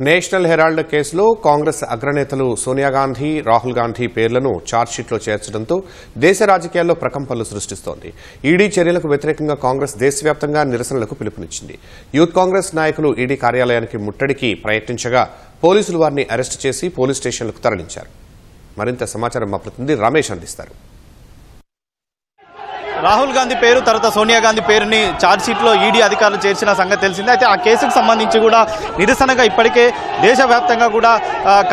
National Herald కేసులో కాంగ్రెస్ అగ్రనేతలు సోనియా గాంధీ రాహుల్ గాంధీ పేర్లను ఛార్జ్షీట్లో చేర్చడంతో దేశ రాజకీయాల్లో ప్రకంపనలు సృష్టిస్తోంది. ఈడీ చర్యలకు వ్యతిరేకంగా కాంగ్రెస్ దేశవ్యాప్తంగా నిరసనలకు పిలుపునిచ్చింది. యూత్ కాంగ్రెస్ నాయకులు ఈడీ కార్యాలయానికి ముట్టడికి ప్రయత్నించగా పోలీసులు వారిని అరెస్టు చేసి పోలీస్ స్టేషన్లకు తరలించారు. మరింత సమాచారం మా ప్రతినిధి రమేష్ అందిస్తారు. రాహుల్ గాంధీ పేరు తర్వాత సోనియా గాంధీ పేరుని ఛార్జ్షీట్లో ఈడీ అధికారులు చేర్చిన సంగతి తెలిసిందే. అయితే ఆ కేసుకు సంబంధించి కూడా నిరసనగా ఇప్పటికే దేశవ్యాప్తంగా కూడా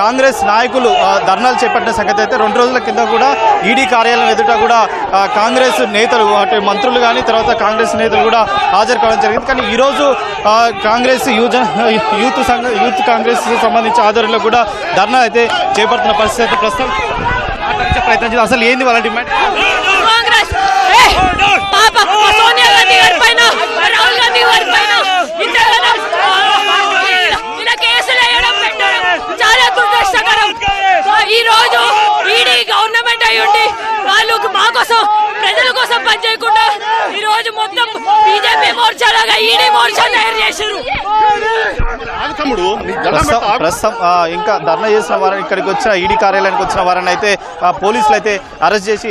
కాంగ్రెస్ నాయకులు ధర్నాలు చేపట్టిన సంగతి అయితే రెండు రోజుల కింద కూడా ఈడీ కార్యాలయం ఎదుట కూడా కాంగ్రెస్ నేతలు అంటే మంత్రులు కానీ తర్వాత కాంగ్రెస్ నేతలు కూడా హాజరు కావడం జరిగింది. కానీ ఈరోజు కాంగ్రెస్ యూజ యూత్ సంఘ యూత్ కాంగ్రెస్ సంబంధించి ఆధ్వర్యంలో కూడా ధర్నా అయితే చేపడుతున్న పరిస్థితి అయితే ప్రస్తుతం. ప్రయత్నం అసలు ఏంది వాళ్ళ డిమాండ్? సోనియా గాంధీ గారి పైన రాహుల్ గాంధీ గారి పైన ఇలా కేసులు వేయడం పెట్టడం చాలా దురదృష్టకరం ఈ రోజు ఈడీ గవర్నమెంట్ అయి ఉండి వాళ్ళు మా కోసం ప్రజల కోసం పనిచేయకుండా ఈ రోజు మొత్తం బీజేపీ మోర్చాలాగా ఈడీ మోర్చా తయారు చేశారు ప్రస్తుతం ఇంకా ధర్నా చేసిన వారిని ఇక్కడికి వచ్చిన ఈడీ కార్యాలయానికి వచ్చిన వారిని అయితే పోలీసులు అయితే అరెస్ట్ చేసి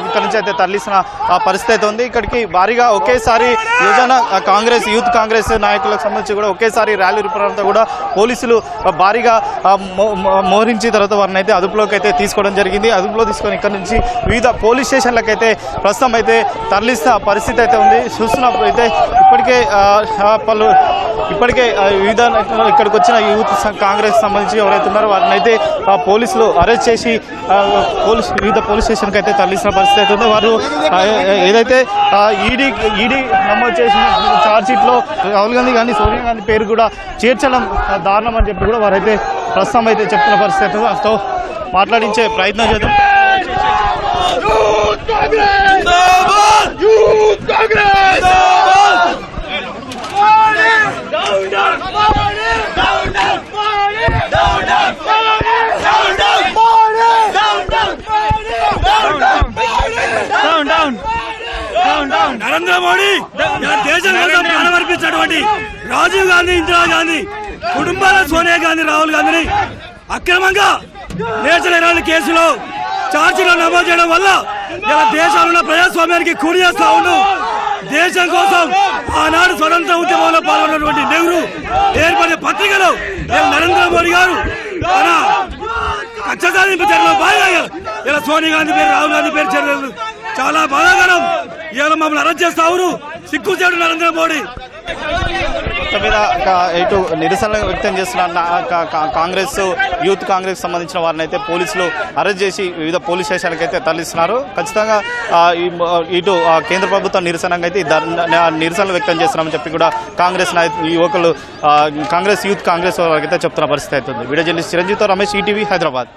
ఇక్కడ నుంచి అయితే తరలిసిన ఆ, పరిస్థితి అయితే ఉంది. ఇక్కడికి భారీగా ఒకేసారి యువజన కాంగ్రెస్ యూత్ కాంగ్రెస్ నాయకులకు సంబంధించి కూడా ఒకేసారి ర్యాలీ రూపంతో కూడా పోలీసులు భారీగా ఆ, మో- మో- మోహరించి తర్వాత వారిని అయితే అదుపులోకి అయితే తీసుకోవడం జరిగింది. అదుపులో తీసుకొని ఇక్కడ నుంచి వివిధ పోలీస్ స్టేషన్లకు అయితే ప్రస్తుతం అయితే తరలిస్తున్న పరిస్థితి అయితే ఉంది. చూస్తున్నప్పుడు అయితే ఇప్పటికే ఇప్పటికే పలు ఇప్పటికే వివిధ ఇక్కడికి వచ్చిన యూత్ కాంగ్రెస్ సంబంధించి ఎవరైతే ఉన్నారో వారిని అయితే పోలీసులు అరెస్ట్ చేసి పోలీస్ వివిధ పోలీస్ స్టేషన్కి అయితే తరలిస్తున్న పరిస్థితి అయితే ఉంది. వారు ఏదైతే ఈడీ ఈడీ నమోదు చేసిన ఛార్జ్షీట్లో రాహుల్ గాంధీ కానీ సోనియా గాంధీ పేరు కూడా చేర్చడం దారుణం అని చెప్పి కూడా వారైతే ప్రస్తుతం అయితే చెప్తున్న పరిస్థితి అయితే మాట్లాడించే ప్రయత్నం చేద్దాం. నరేంద్ర మోడీ దేశం కోసం ప్రాణమర్పించినటువంటి రాజీవ్ గాంధీ ఇందిరా గాంధీ కుటుంబాల సోనియా గాంధీ రాహుల్ గాంధీని అక్రమంగా నేషనల్ హెరాల్డ్ కేసులో ఛార్జీలో నమోదు చేయడం వల్ల ఇలా దేశంలో ప్రజాస్వామ్యానికి కూడి చేస్తా ఉండు. దేశం కోసం ఆనాడు స్వతంత్ర ఉద్యమంలో పాల్గొన్నటువంటి నెహ్రూ ఏర్పడే పత్రికలో నరేంద్ర మోడీ గారు తన కక్ష సాధింపు చర్యలో భాగంగా ఇలా సోనియా గాంధీ పేరు రాహుల్ గాంధీ పేరు చర్యలు చాలా బాధాకరం. ఇవాళ మమ్మల్ని అరెస్ట్ చేస్తా ఉన్నారు నరేంద్ర మోడీ. మీద ఇటు నిరసన వ్యక్తం చేస్తున్న కాంగ్రెస్ యూత్ కాంగ్రెస్ సంబంధించిన వారిని అయితే పోలీసులు అరెస్ట్ చేసి వివిధ పోలీస్ స్టేషన్లకు అయితే తరలిస్తున్నారు. ఖచ్చితంగా ఇటు ఆ, కేంద్ర ప్రభుత్వం నిరసనగా అయితే నిరసనలు వ్యక్తం చేస్తున్నామని చెప్పి కూడా కాంగ్రెస్ నాయకు యువకులు కాంగ్రెస్ యూత్ కాంగ్రెస్ వారికి అయితే చెప్తున్న పరిస్థితి అవుతుంది వీడియో జర్నలిస్ట్ చిరంజీవితో రమేష్ ఈటీవీ హైదరాబాద్.